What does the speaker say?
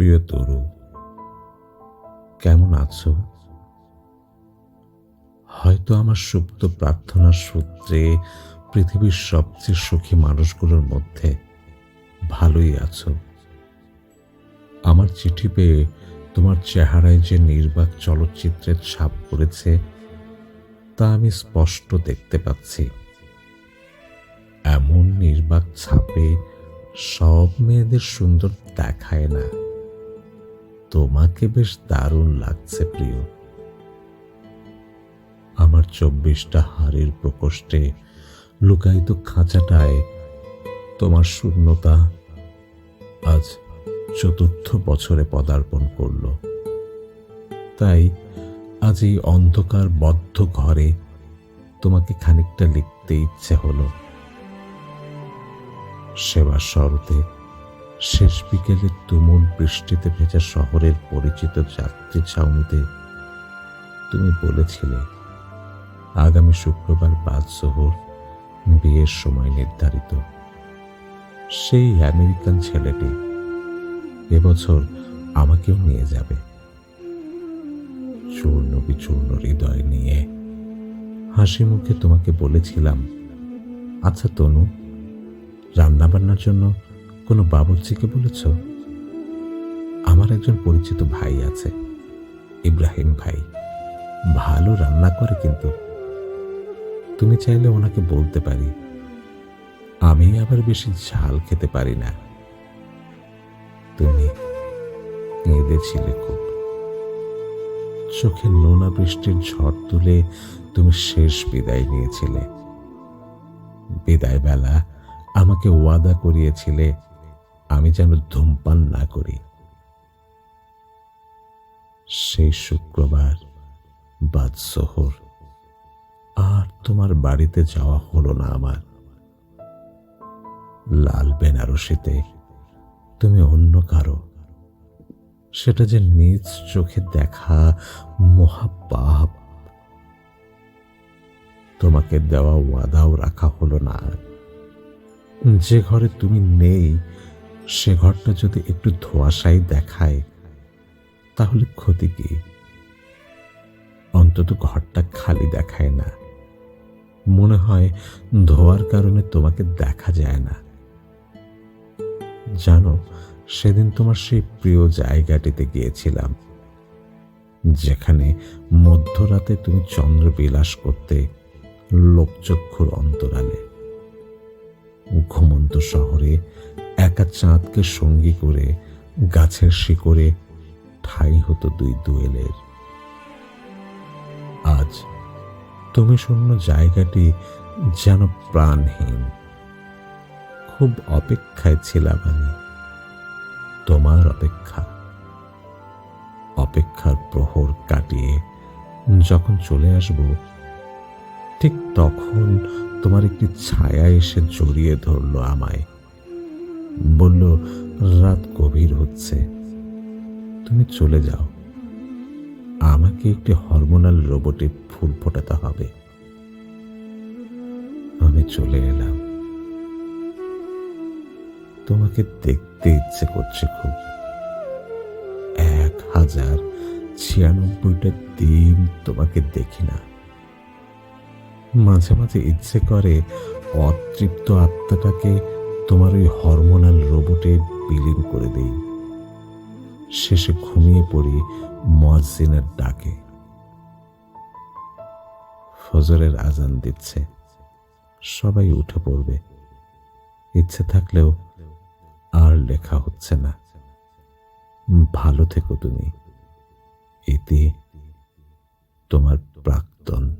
প্রিয় তরু, কেমন আছো? হয়তো আমার সুপ্ত প্রার্থনার সূত্রে পৃথিবীর সবচেয়ে সুখী মানুষগুলোর মধ্যে ভালোই আছো। আমার চিঠি পেয়ে তোমার চেহারায় যে নির্বাক চলচ্চিত্রের ছাপ পড়েছে, তা আমি স্পষ্ট দেখতে পাচ্ছি। এমন নির্বাক ছাপে সব মেয়েদের সুন্দর দেখায় না। তোমাকে বেশ দারুণ লাগছে, প্রিয়। আমার চব্বিশটা হাড়ের প্রকোষ্ঠে লুকায়িত খাঁচাটায় তোমার শূন্যতা আজ চতুর্থ বছরে পদার্পণ করল। তাই আজ এই অন্ধকার বদ্ধ ঘরে তোমাকে খানিকটা লিখতে ইচ্ছে হলো। সেবার শরতে শেষ বিকেলে তুমুল বৃষ্টিতে ভেজা শহরের পরিচিত যাত্রী ছাউনিতে তুমি বলেছিলে, আগামী শুক্রবার বাদ শহর বিয়ের সময় নির্ধারিত। সেই আমেরিকান ছেলেটি এবছর আমাকেও নিয়ে যাবে। চূর্ণ বিচূর্ণ হৃদয় নিয়ে হাসি মুখে তোমাকে বলেছিলাম আচ্ছা তনু, রান্নাবান্নার জন্য কোনো বাবুর্চিকে বলেছ? আমার একজন পরিচিত ভাই আছে, ইব্রাহিম ভাই। ভালো রান্না করে কিন্তু। তুমি চাইলে ওনাকে বলতে পারি। আমি আবার বেশি ঝাল খেতে পারি না। তুমি কেঁদেছিলে খুব। চোখে নোনা বৃষ্টির ঝড় তুলে তুমি শেষ বিদায় নিয়েছিলে। বিদায় বেলা আমাকে ওয়াদা করিয়েছিলে আমি যেন ধূমপান না করি। সেই শুক্রবার বাদ শহর আর তোমার বাড়িতে যাওয়া হলো না আমার। লাল বেনারসিতে তুমি অন্য কারও। সেটা যে নিজ চোখে দেখা মহাপাপ। তোমাকে দেওয়া ওয়াদাও রাখা হলো না। যে ঘরে তুমি নেই সে ঘরটা যদি একটু ধোয়াশাই দেখায়, তাহলে ক্ষতি কি? অন্তত ঘরটা খালি দেখায় না। মনে হয় ধোয়ার কারণে তোমাকে দেখা যায় না। জানো, সেদিন তোমার সেই প্রিয় জায়গাটিতে গিয়েছিলাম, যেখানে মধ্যরাতে তুমি চন্দ্র বিলাস করতে লোকচক্ষুর অন্তরালে ঘুমন্ত শহরে একা চাঁদকে সঙ্গী করে, গাছের শিকড়ে ঠাই হতো দুই দুয়েলের। আজ তুমি শূন্য জায়গাটি যেন প্রাণহীন। খুব অপেক্ষায় ছিলাম আমি। তোমার অপেক্ষা। অপেক্ষার প্রহর কাটিয়ে যখন চলে আসব, ঠিক তখন তোমার একটি ছায়া এসে জড়িয়ে ধরলো আমায়। বলল, রাত গভীর হচ্ছে। তুমি চলে যাও। আমাকে একটি হরমোনাল রোবটে ফুল ফোটাতে হবে। আমি চলে এলাম। তোমাকে দেখতে ইচ্ছে করছে খুব। এক হাজার ছিয়ানব্বইটা দিন তোমাকে দেখি না। মাঝে মাঝে ইচ্ছে করে অতৃপ্ত আত্মাটাকে তোমার ওই হরমোনাল রোবটে বিলীন করে দেই। শেষে ঘুমিয়ে পড়ি মজিনের ডাকে। ফজরের আজান দিচ্ছে। সবাই উঠে পড়বে। ইচ্ছে থাকলেও আর লেখা হচ্ছে না। ভালো থেকো তুমি। এতে তোমার প্রাক্তন